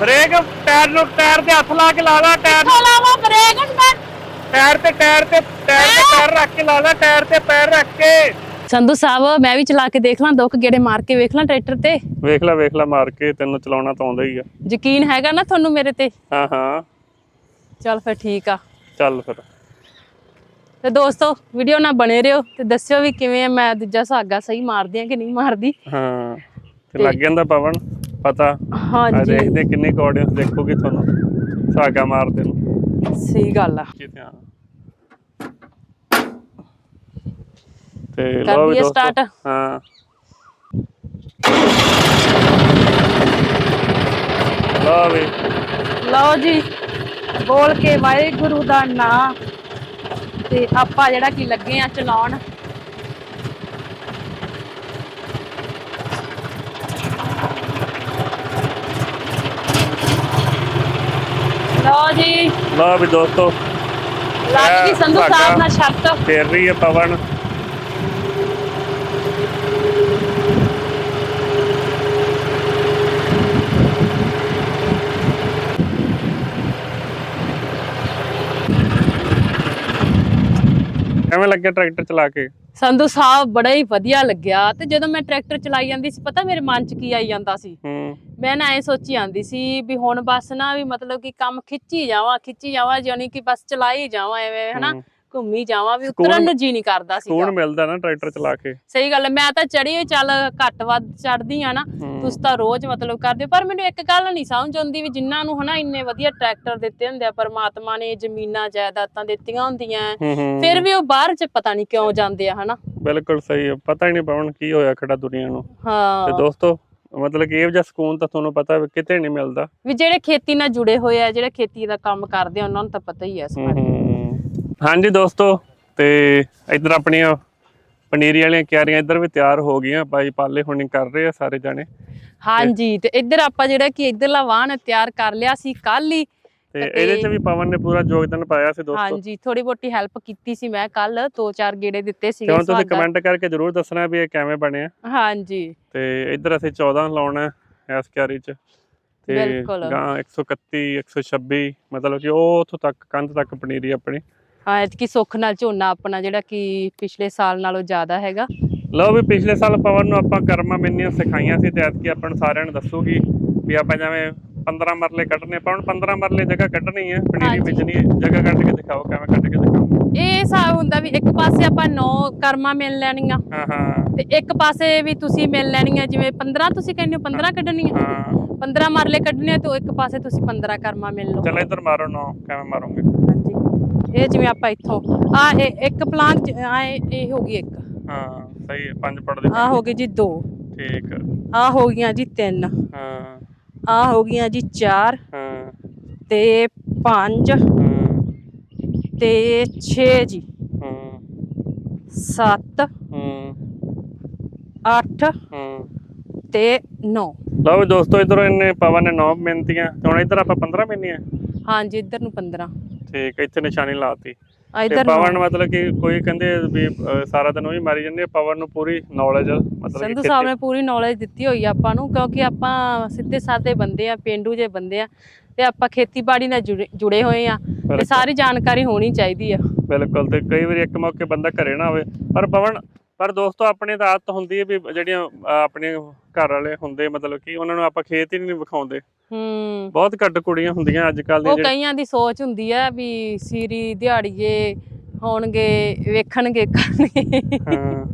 Break tyre ਨੂੰ tyre ਤੇ ਹੱਥ ਲਾ ਕੇ ਲਾ ਲਾ ਟਾਇਰ ਕਿੱਥੋਂ ਲਾਵਾਂ ਬ੍ਰੇਕ ਮੈਂ ਟਾਇਰ? ਤੇ ਟਾਇਰ ਤੇ ਟਾਇਰ ਤੇ ਪੈਰ ਰੱਖ ਕੇ ਲਾ ਲਾ ਟਾਇਰ ਤੇ ਪੈਰ ਰੱਖ ਕੇ। ਸੰਧੂ ਸਾਹਿਬ ਮੈਂ ਵੀ ਚਲਾ ਕੇ ਦੇਖ ਲਾਂ ਦੋ ਕੁ ਗੇੜੇ ਮਾਰ ਕੇ ਵੇਖ ਲਾਂ ਟਰੈਕਟਰ ਤੇ। ਵੇਖ ਲੈ ਵੇਖ ਲੈ ਮਾਰ ਕੇ ਤੈਨੂੰ ਚਲਾਉਣਾ ਤਾਂ ਆਉਂਦਾ ਹੀ ਆ। ਯਕੀਨ ਹੈਗਾ ਨਾ ਤੁਹਾਨੂੰ ਮੇਰੇ ਤੇ? ਹਾਂ ਹਾਂ। ਚੱਲ ਫਿਰ ਠੀਕ ਆ। ਚੱਲ ਫਿਰ। ਤੇ ਦੋਸਤੋ ਵੀਡੀਓ ਨਾਲ ਬਣੇ ਰਹੋ ਤੇ ਦੱਸਿਓ ਵੀ ਕਿਵੇਂ ਆ ਮੈਂ ਦੂਜਾ ਸਾਗਾ ਸਹੀ ਮਾਰਦੀ ਆ ਕਿ ਨਹੀਂ ਮਾਰਦੀ? ਹਾਂ। ਤੇ ਲੱਗ ਜਾਂਦਾ ਪਵਨ। ਪਤਾ? ਆ ਹਾਂਜੀ ਦੇਖਦੇ ਕਿੰਨੇ ਕੁ ਆਡੀਅנס ਦੇਖੂਗੀ ਤੁਹਾਨੂੰ। ਸਾਗਾ ਮਾਰਦੇ ਨੂੰ। ਸਹੀ ਗੱਲ ਆ। ਕੀ ਧਿਆਨ ਤੇ ਕਰ ਲਓ ਵੀ ਦਈਏ ਦੋਸਤੋ। start? ਹਾਂ। ਲਓ ਵੀ। ਲਓ ਜੀ ਬੋਲ ਕੇ ਵਾਹਿਗੁਰੂ ਦਾ ਨਾਮ ਤੇ ਆਪਾਂ ਜਿਹੜਾ ਕੀ ਲੱਗੇ ਆ ਚਲਾਉਣ। ਲਓ ਜੀ। ਲਓ ਵੀ ਦੋਸਤੋ। ਲੱਗ ਗਈ ਸੰਧੂ ਸਾਹਿਬ ਨਾਲ ਸ਼ਰਤ ਫੇਰ ਰਹੀ ਹੈ ਪਵਨ ਕਿਵੇਂ ਲੱਗਿਆ ਟਰੈਕਟਰ ਚਲਾ ਕੇ? ਸੰਧੂ ਸਾਹਿਬ ਬੜਾ ਹੀ ਵਧੀਆ ਲੱਗਿਆ ਤੇ ਜਦੋਂ ਮੈਂ ਟਰੈਕਟਰ ਚਲਾਈ ਜਾਂਦੀ ਸੀ ਪਤਾ ਮੇਰੇ ਮਨ 'ਚ ਕੀ ਆਈ ਜਾਂਦਾ ਸੀ? ਹੂੰ। ਮੈਂ ਨਾ ਐ ਸੋਚੀ ਆਂਦੀ ਸੀ ਵੀ ਹੁਣ ਬਸ ਨਾ ਵੀ ਮਤਲਬ ਕਿ ਕੰਮ ਖਿੱਚੀ ਜਾਵਾਂ ਖਿੱਚੀ ਜਾਵਾਂ ਜਾਨੀ ਕਿ ਬਸ ਚਲਾਈ ਜਾਵਾਂ ਐਵੇਂ ਹਨਾ। ਘੁੰਮੀ ਜਾਵਾਂ ਵੀ ਉਤਰਨ ਨੂੰ ਜੀ ਨਹੀਂ ਕਰਦਾ ਸੀ ਸਕੂਨ ਮਿਲਦਾ ਨਾ ਟਰੈਕਟਰ ਚਲਾ ਕੇ। ਸਹੀ ਗੱਲ ਮੈਂ ਤਾਂ ਚੜੀ ਚੱਲ ਘੱਟ ਵੱਧ ਚੜਦੀ ਆ ਨਾ। ਤੁਸੀਂ ਤਾਂ ਰੋਜ਼ ਮਤਲਬ ਕਰਦੇ। ਪਰ ਮੈਨੂੰ ਇੱਕ ਗੱਲ ਨਹੀਂ ਸਮਝ ਆਉਂਦੀ ਵੀ ਜਿਨ੍ਹਾਂ ਨੂੰ ਹਨਾ ਇੰਨੇ ਵਧੀਆ ਟਰੈਕਟਰ ਦਿੱਤੇ ਹੁੰਦੇ ਆ ਪਰਮਾਤਮਾ ਨੇ ਜ਼ਮੀਨਾਂ ਜਾਇਦਾਦਾਂ ਦਿੱਤੀਆਂ ਹੁੰਦੀਆਂ ਫਿਰ ਵੀ ਉਹ ਬਾਹਰ ਚ ਪਤਾ ਨਹੀਂ ਕਿਉਂ ਜਾਂਦੇ ਆ ਹਨਾ? ਬਿਲਕੁਲ ਸਹੀ ਹੈ ਪਤਾ ਹੀ ਨਹੀਂ ਪਵਨ ਕੀ ਹੋਇਆ ਖੜਾ ਦੁਨੀਆ ਨੂੰ। ਤੇ ਹਾਂ। ਦੋਸਤੋ ਮਤਲਬ ਕਿ ਇਹ ਜਿਹਾ ਸਕੂਨ ਤਾਂ ਤੁਹਾਨੂੰ ਪਤਾ ਕਿਤੇ ਨਹੀਂ ਮਿਲਦਾ। ਵੀ ਜਿਹੜੇ ਖੇਤੀ ਨਾਲ ਜੁੜੇ ਹੋਏ ਆ ਜਿਹੜੇ ਖੇਤੀ ਦਾ ਕੰਮ ਕਰਦੇ ਆ ਉਹਨਾਂ ਨੂੰ ਤਾਂ ਪਤਾ ਹੀ ਆ ਇਸ ਬਾਰੇ। ਹਾਂਜੀ ਦੋਸਤੋ ਤੇ ਇੱਧਰ ਆਪਣੀਆਂ ਪਨੀਰੀ ਵਾਲੀਆਂ ਕਿਆਰੀਆਂ ਇੱਧਰ ਵੀ ਤਿਆਰ ਹੋ ਗਈਆਂ ਬਾਈ ਪਾਲੇ ਹੁਣੀ ਕਰ ਰਹੇ ਆ ਸਾਰੇ ਜਾਣੇ। ਹਾਂਜੀ ਤੇ ਇੱਧਰ ਆਪਾਂ ਜਿਹੜਾ ਕਿ ਇੱਧਰਲਾ ਵਾਹਨ ਤਿਆਰ ਕਰ ਲਿਆ ਸੀ ਕੱਲ ਹੀ। ਤੇ ਇਹਦੇ 'ਚ ਵੀ ਪਵਨ ਨੇ ਪੂਰਾ ਯੋਗਦਾਨ ਪਾਇਆ ਸੀ ਦੋਸਤੋ। ਹਾਂਜੀ ਥੋੜੀ ਬਹੁਤੀ ਹੈਲਪ ਕੀਤੀ ਸੀ ਮੈਂ ਕੱਲ ਦੋ ਚਾਰ ਗੇੜੇ ਦਿੱਤੇ ਸੀਗੇ ਹੁਣ ਤੁਸੀਂ। ਕਮੈਂਟ ਕਰਕੇ ਜਰੂਰ ਦੱਸਣਾ ਵੀ ਇਹ ਕਿਵੇਂ ਬਣਿਆ ਹਾਂਜੀ। ਤੇ ਇੱਧਰ ਅਸੀਂ 14 ਲਾਉਣਾ ਇਸ ਕਿਆਰੀ 'ਚ। ਤੇ। ਗਾਂ 131 126 ਮਤਲਬ ਕਿ ਉਹ ਉੱਥੋਂ ਤੱਕ ਕੰਧ ਤੱਕ ਪਨੀਰੀ ਆਪਣੀ। ਐਤਕੀ ਸੁੱਖ ਨਾਲ ਝੋਨਾ ਆਪਣਾ ਜਿਹੜਾ ਕਿ ਪਿਛਲੇ ਸਾਲ ਨਾਲੋਂ ਜ਼ਿਆਦਾ ਹੈਗਾ। ਲਓ ਵੀ ਪਿਛਲੇ ਸਾਲ ਪਵਨ ਨੂੰ ਆਪਾਂ ਕਰਮਾਂ ਮਿੰਨੀਆਂ ਸਿਖਾਈਆਂ ਸੀ ਤੇ ਐਤਕੀ ਆਪਾਂ ਨੂੰ ਸਾਰਿਆਂ ਨੂੰ ਦੱਸੂਗੀ ਵੀ ਆਪਾਂ ਜਿਵੇਂ 15 ਮਰਲੇ ਕੱਢਨੇ ਆਪਾਂ ਹੁਣ 15 ਮਰਲੇ ਜਗ੍ਹਾ ਕੱਢਣੀ ਹੈ ਪਨੀਰੀ। ਬੀਜਣੀ ਹੈ ਜਗ੍ਹਾ ਕੱਢ ਕੇ ਦਿਖਾਓ ਕਿਵੇਂ ਕੱਢ ਕੇ ਦਿਖਾਓ। ਇਹ ਹਿਸਾਬ ਹੁੰਦਾ ਵੀ ਇੱਕ ਪਾਸੇ ਆਪਾਂ ਨੌ ਕਰਮਾਂ ਮਿਲ ਲੈਣੀਆਂ ਹਾਂ ਹਾਂ। ਤੇ ਇੱਕ ਪਾਸੇ ਵੀ ਤੁਸੀਂ ਮਿਲ ਲੈਣੀਆਂ ਜਿਵੇਂ 15 ਤੁਸੀਂ ਕਹਿੰਦੇ ਹੋ 15 ਕੱਢਣੀਆਂ? ਹਾਂ। 15 ਮਰਲੇ ਕੱਢਣੇ ਤੇ ਇੱਕ ਪਾਸੇ ਤੁਸੀਂ 15 ਕਰਮਾਂ ਮਿਲ ਲਓ। ਚਲ ਇੱਧਰ ਮਾਰੋ ਨੋ ਕਿਵੇਂ ਮਾਰੋਗੇ? ਹਾਂਜੀ। ਇਹ ਜਿਵੇਂ ਆਪਾਂ ਇੱਥੋਂ ਆ ਇੱਕ ਪਲਾਂਟ ਆ ਇਹ ਹੋ ਗਈ ਇੱਕ। ਹਾਂ ਸਹੀ ਹੈ ਪੰਜ ਪੜਦੇ ਆ ਹੋ ਗਈ ਜੀ ਦੋ। ਠੀਕ। ਆ ਹੋ ਗਈਆਂ ਜੀ ਤਿੰਨ। ਹਾਂ। ਆ ਹੋ ਗਈਆਂ ਜੀ ਚਾਰ। ਹਾਂ। ਤੇ ਪੰਜ। ਹਾਂ। ਤੇ 6 ਜੀ। ਹਾਂ। 7 ਹਾਂ। 8 ਹਾਂ। ਤੇ 9 ਲਓ ਦੋਸਤੋ ਇਧਰੋਂ ਇਹਨੇ ਪਵਨ ਨੇ 9 ਮਿੰਤੀਆਂ ਤੇ ਹੁਣ ਇੱਧਰ ਆਪਾਂ 15 ਮਿੰਨੀਆਂ। ਹਾਂਜੀ ਇੱਧਰ ਨੂੰ 15 ਠੀਕ ਇੱਥੇ ਨਿਸ਼ਾਨੀ ਲਾਤੀ। ਤੇ ਇੱਧਰ ਨੂੰ। ਪਵਨ ਮਤਲਬ ਕਿ ਕੋਈ ਕਹਿੰਦੇ ਵੀ ਅਹ, ਸਾਰਾ ਦਿਨ ਉਹੀ ਮਾਰੀ ਜਾਂਦੇ ਆ, ਪਵਨ ਨੂੰ ਪੂਰੀ ਨੌਲੇਜ ਮਤਲਬ ਸੰਧੂ ਕਿ ਸਾਹਿਬ ਨੇ ਪੂਰੀ ਨੌਲੇਜ ਦਿੱਤੀ ਹੋਈ ਆ ਆਪਾਂ ਨੂੰ ਕਿਉਂਕਿ ਆਪਾਂ ਸਿੱਧੇ ਸਾਦੇ ਬੰਦੇ ਆ ਪਿੰਡੂ ਜੇ ਬੰਦੇ ਆ ਤੇ ਆਪਾਂ ਖੇਤੀਬਾੜੀ ਨਾਲ ਜੁੜੇ- ਜੁੜੇ ਹੋਏ ਆ ਤੇ ਬਿਲਕੁਲ। ਸਾਰੀ ਜਾਣਕਾਰੀ ਹੋਣੀ ਚਾਹੀਦੀ ਆ। ਬਿਲਕੁਲ ਤੇ ਕਈ ਵਾਰੀ ਇੱਕ ਮੌਕੇ ਬੰਦਾ ਘਰੇ ਨਾ ਹੋਵੇ ਪਰ ਪਵਨ ਪਰ ਦੋਸਤੋ ਆਪਣੀ ਤਾਂ ਆਦਤ ਹੁੰਦੀ ਹੈ ਵੀ ਜਿਹੜੀਆਂ ਆਪਣੇ ਘਰ ਵਾਲੇ ਹੁੰਦੇ ਮਤਲਬ ਕਿ ਉਹਨਾਂ ਨੂੰ ਆਪਾਂ ਖੇਤ ਹੀ ਨਹੀਂ ਵਿਖਾਉਂਦੇ। ਹੂੰ। ਬਹੁਤ ਘੱਟ ਕੁੜੀਆਂ ਹੁੰਦੀਆਂ ਅੱਜ ਕੱਲ ਉਹ ਦੀਆਂ ਕਈਆਂ ਦੀ ਸੋਚ ਹੁੰਦੀ ਆ ਵੀ ਸੀਰੀ ਦਿਹਾੜੀਏ ਹੋਣਗੇ ਵੇਖਣਗੇ ਕਰਨਗੇ। ਹਾਂ।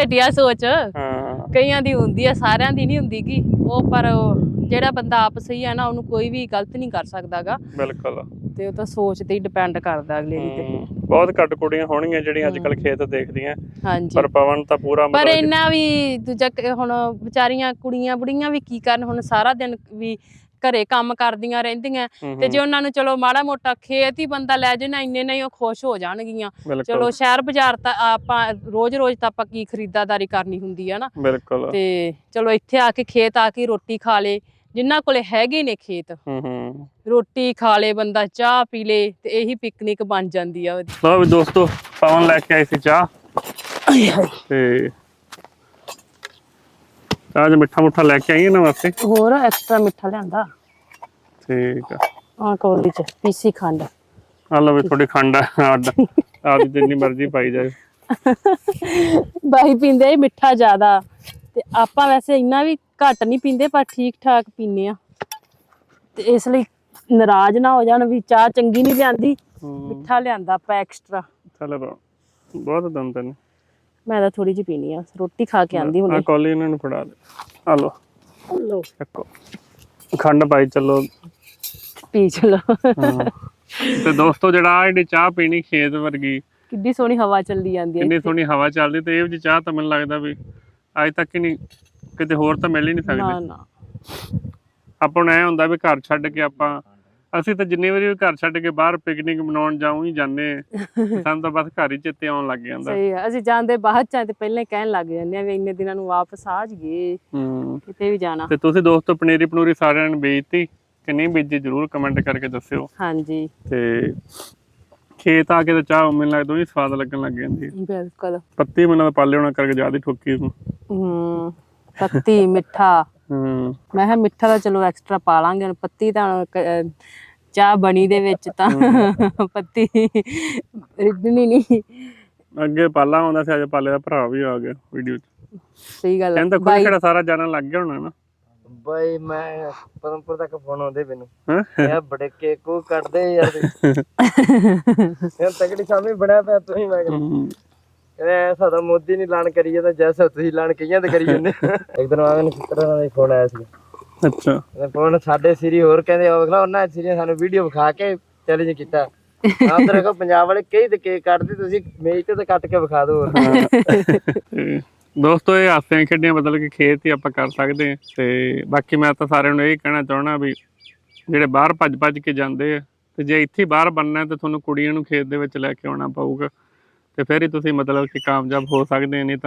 ਘਟੀਆ ਸੋਚ। ਹਾਂ। ਕਈਆਂ ਦੀ ਹੁੰਦੀ ਆ ਸਾਰਿਆਂ ਦੀ ਨਹੀਂ ਹੁੰਦੀ ਗੀ ਉਹ ਪਰ ਉਹ ਜਿਹੜਾ ਬੰਦਾ ਆਪ ਸਹੀ ਆ ਨਾ ਉਹਨੂੰ ਕੋਈ ਵੀ ਗਲਤ ਨਹੀਂ ਕਰ ਸਕਦਾਗਾ। ਬਿਲਕੁਲ। ਤੇ ਉਹ ਤਾਂ ਸੋਚ ਤੇ ਹੀ ਡਿਪੈਂਡ ਕਰਦਾ ਅਗਲੇ ਦੀ ਤੇ। ਬਹੁਤ ਘੱਟ ਕੁੜੀਆਂ ਹੋਣਗੀਆਂ ਜਿਹੜੀਆਂ ਅੱਜ ਕੱਲ ਖੇਤ ਦੇਖਦੀਆਂ। ਹਾਂਜੀ। ਪਰ ਪਵਨ ਤਾਂ ਪੂਰਾ ਪਰ ਇੰਨਾ ਵੀ ਦੂਜਾ ਹੁਣ ਵਿਚਾਰੀਆਂ ਕੁੜੀਆਂ ਬੁੜੀਆਂ ਵੀ ਕੀ ਕਰਨ? ਹੁਣ ਸਾਰਾ ਦਿਨ ਵੀ ਘਰੇ ਕੰਮ ਕਰਦੀਆਂ ਰਹਿੰਦੀਆਂ। ਤੇ ਜੇ ਉਹਨਾਂ ਨੂੰ ਚਲੋ ਮਾੜਾ ਮੋਟਾ ਖੇਤ ਹੀ ਬੰਦਾ ਲੈ ਜੇ ਨਾ ਇੰਨੇ ਨਹੀਂ ਉਹ ਖੁਸ਼ ਹੋ ਜਾਣਗੀਆਂ। ਚਲੋ ਸ਼ਹਿਰ ਬਾਜ਼ਾਰ ਤਾਂ ਆਪਾਂ ਰੋਜ਼-ਰੋਜ਼ ਤਾਂ ਆਪਾਂ ਕੀ ਖਰੀਦਦਾਰੀ ਕਰਨੀ ਹੁੰਦੀ ਆ ਨਾ। ਬਿਲਕੁਲ। ਤੇ ਚਲੋ ਇੱਥੇ ਆ ਕੇ ਖੇਤ ਆ ਕੇ ਰੋਟੀ ਖਾ ਲੇ। ਜਿਨ੍ਹਾਂ ਕੋਲੇ ਹੈਗੇ ਨੇ ਖੇਤ ਹੂੰ ਹੂੰ। ਰੋਟੀ ਖਾ ਲੇ ਬੰਦਾ ਚਾਹ ਪੀ ਲੇ ਤੇ ਇਹੀ ਪਿਕਨਿਕ ਬਣ ਜਾਂਦੀ ਆ ਉਹਦੀ। ਲਓ ਵੀ ਦੋਸਤੋ ਪਵਨ ਲੈ ਕੇ ਆਈ ਸੀ ਚਾਹ। ਤੇ ਚਾਹ ਜੇ ਮਿੱਠਾ ਮੁੱਠਾ ਲੈ ਕੇ ਆਈ ਇਹਨਾਂ ਵਾਸਤੇ ਹੋਰ ਐਕਸਟਰਾ ਮਿੱਠਾ ਲਿਆਂਦਾ। ਠੀਕ ਆ। ਆ ਕੌਲੀ ਚ ਪੀਸੀ ਖੰਡ। ਆ ਲਓ ਵੀ ਥੋੜੀ ਖੰਡ ਆ ਅੱਡ ਆਪਦੀ ਜਿੰਨੀ ਮਰਜ਼ੀ ਪਾਈ ਜਾਏ। ਬਾਈ ਪੀਂਦੇ ਆ ਮਿੱਠਾ ਜ਼ਿਆਦਾ। ਤੇ ਆਪਾਂ ਵੈਸੇ ਇੰਨਾ ਵੀ ਘੱਟ ਨਹੀਂ ਪੀਂਦੇ ਪਰ ਠੀਕ ਠਾਕ ਪੀਨੇ ਆ। ਤੇ ਇਸ ਲਈ ਨਾਰਾਜ਼ ਨਾ ਹੋ ਜਾਣ ਵੀ ਚਾਹ ਚੰਗੀ ਨਹੀਂ ਲਿਆਂਦੀ ਮਿੱਠਾ ਲਿਆਂਦਾ ਆਪਾਂ ਐਕਸਟਰਾ ਚਲੋ ਬਹੁਤ ਦੰਦ ਨੇ। ਮੈਂ ਤਾਂ ਥੋੜੀ ਜਿਹੀ ਪੀਣੀ ਆ ਰੋਟੀ ਖਾ ਕੇ ਆਂਦੀ ਆ ਹੁਣੇ ਕੌਲੀ ਇਹਨਾਂ ਨੂੰ ਫੜਾ ਦੇ। ਆ ਲਓ। ਲੋ ਚੱਕੋ। ਖੰਡ ਪਾਈ ਚੱਲੋ। ਪੀ ਚਲੋ। ਤੇ ਦੋਸਤੋ ਜਿਹੜਾ ਜਿਹੜੀ ਚਾਹ ਪੀਣੀ ਖੇਤ ਵਰਗੀ ਕਿੱਡੀ ਸੋਹਣੀ ਹਵਾ ਚੱਲਦੀ ਜਾਂਦੀ ਹੈ ਕਿੰਨੀ ਸੋਹਣੀ ਹਵਾ ਚੱਲਦੀ ਤੇ ਇਹ ਜਿਹੀ ਚਾਹ ਤਾਂ ਮੈਨੂੰ ਲੱਗਦਾ ਵੀ ਅੱਜ ਤੱਕ ਹੀ ਨਹੀਂ ਕਿਤੇ ਹੋਰ ਤਾਂ ਮਿਲ ਹੀ ਨਹੀਂ ਨਾ ਸਕਦੀ। ਨਾ ਆਪਾਂ ਨੂੰ ਐ ਹੁੰਦਾ ਵੀ ਘਰ ਛੱਡ ਕੇ ਆਪਾਂ ਅਸੀਂ ਤਾਂ ਜਿੰਨੀ ਵਾਰੀ ਵੀ ਘਰ ਛੱਡ ਕੇ ਬਾਹਰ ਪਿਕਨਿਕ ਮਨਾਉਣ ਜਾਉਂ ਹੀ ਜਾਂਦੇ ਹਾਂ। ਸਾਨੂੰ ਤਾਂ ਬਸ ਘਰ ਹੀ ਚਿੱਤੇ ਆਉਣ ਲੱਗ ਜਾਂਦਾ। ਸਹੀ ਆ ਅਸੀਂ ਜਾਂਦੇ ਬਾਅਦ ਚ ਆ ਤੇ ਪਹਿਲਾਂ ਹੀ ਕਹਿਣ ਲੱਗ ਜਾਂਦੇ ਆ ਵੀ ਇੰਨੇ ਦਿਨਾਂ ਨੂੰ ਵਾਪਸ ਆ ਜਾਈਏ। ਹੂੰ। ਕਿਤੇ ਵੀ ਜਾਣਾ। ਤੇ ਤੁਸੀਂ ਦੋਸਤੋ ਪਨੀਰੀ ਪਨੂਰੀ ਸਾਰਿਆਂ ਨੇ ਬੀਜਤੀ ਕਿ ਨਹੀਂ ਬੀਜੀ ਜਰੂਰ ਕਮੈਂਟ ਕਰਕੇ ਦੱਸਿਓ। ਹਾਂਜੀ। ਤੇ ਖੇਤ ਆ ਕੇ ਤਾਂ ਚਾਹ ਮੈਨੂੰ ਲੱਗਦਾ ਹੀ ਸਵਾਦ ਲੱਗਣ ਲੱਗ ਜਾਂਦੀ ਹੈ। ਬਿਲਕੁਲ। ਪੱਤੀ ਮੈਨੂੰ ਪਾਲੇ ਹੋਣਾ ਕਰਕੇ ਜ਼ਿਆਦਾ ਹੀ ਠੋਕੀ ਹੂੰ। ਪੱਤੀ ਮਿੱਠਾ। ਹੂੰ। ਮੈਂ ਕਿਹਾ ਮਿੱਠਾ ਤਾਂ ਚਲੋ ਐਕਸਟਰਾ ਪਾ ਲਾਂਗੇ ਹੁਣ ਪੱਤੀ ਤਾਂ ਕ- ਚਾਹ ਬਣੀ ਦੇ ਵਿੱਚ ਤਾਂ ਪੱਤੀ ਰਿੱਧਣੀ ਨਹੀਂ। ਅੱਗੇ ਪਾਲਾ ਆਉਂਦਾ ਸੀ ਅੱਜ ਪਾਲੇ ਦਾ ਭਰਾ ਵੀ ਆ ਗਿਆ ਵੀਡੀਓ 'ਚ। ਸਹੀ ਗੱਲ ਆ। ਕਹਿੰਦਾ ਕੋਈ ਕਿਹੜਾ ਸਾਰਾ ਜਾਣਨ ਲੱਗ ਗਿਆ ਹੋਣਾ ਨਾ। ਬਾਈ ਮੈਂ ਪਰਮਪੁਰ ਤੱਕ ਫੋਨ ਆਉਂਦੇ ਮੈਨੂੰ। ਹੈਂ? ਇਹ ਬੜੇ ਕੇਕ ਕੋ ਕੱਟਦੇ ਯਾਰ। ਇਹ ਤਗੜੀ ਸਾਮੀ ਬਣਿਆ ਪਿਆ ਤੁਸੀਂ ਮੈਂ ਕਹਿੰਦਾ ਹੂੰ। ਕਹਿੰਦੇ ਸਾਡਾ ਮੋਦੀ ਨਹੀਂ ਲਾਣ ਕਰੀ ਜਾਂਦਾ ਜੈਸਾ ਤੁਸੀਂ ਲਾਣ ਕਈਆਂ ਤੇ ਕਰੀ ਜਾਂਦੇ ਇੱਕ ਦਿਨ ਆ ਮੈਨੂੰ ਕਿਤਰਾ ਦਾ ਫੋਨ ਆਇਆ ਸੀ ਅੱਛਾ। ਫੋਨ ਸਾਡੇ ਸਿਰੀ ਹੋਰ ਕਹਿੰਦੇ ਆ ਵੇਖ ਲਾ ਉਹਨਾਂ ਸਿਰੀ ਸਾਨੂੰ ਵੀਡੀਓ ਵਿਖਾ ਕੇ ਚੈਲੰਜ ਕੀਤਾ। ਆਪ ਤਾਂ ਦੇਖੋ ਪੰਜਾਬ ਵਾਲੇ ਕਈ ਤੇ ਕੇਕ ਕੱਟਦੇ ਤੁਸੀਂ ਮੇਜ਼ ਤੇ ਤਾਂ ਕੱਟ ਕੇ ਵਿਖਾ ਦਿਓ। ਦੋਸਤੋ ਇਹ ਹਾਸਿਆਂ ਖੇਡੀਆਂ ਬਦਲ ਕੇ ਖੇਤ ਹੀ ਆਪਾਂ ਕਰ ਸਕਦੇ ਹਾਂ। ਤੇ ਬਾਕੀ ਮੈਂ ਤਾਂ ਸਾਰਿਆਂ ਨੂੰ ਇਹ ਕਹਿਣਾ ਚਾਹਣਾ ਵੀ ਜਿਹੜੇ ਬਾਹਰ ਭੱਜ ਭੱਜ ਕੇ ਜਾਂਦੇ ਆ ਤੇ ਜੇ ਇੱਥੇ ਬਾਹਰ ਬੰਨਣਾ ਤੇ ਤੁਹਾਨੂੰ ਕੁੜੀਆਂ ਨੂੰ ਖੇਤ ਦੇ ਵਿੱਚ ਲੈ ਕੇ ਆਉਣਾ ਪਊਗਾ। ਤੇ ਫਿਰ ਹੀ ਤੁਸੀਂ ਮਤਲਬ ਕਿ ਕਾਮਯਾਬ ਹੋ ਸਕਦੇ ਹੋ ਨਹੀਂ ਤਾਂ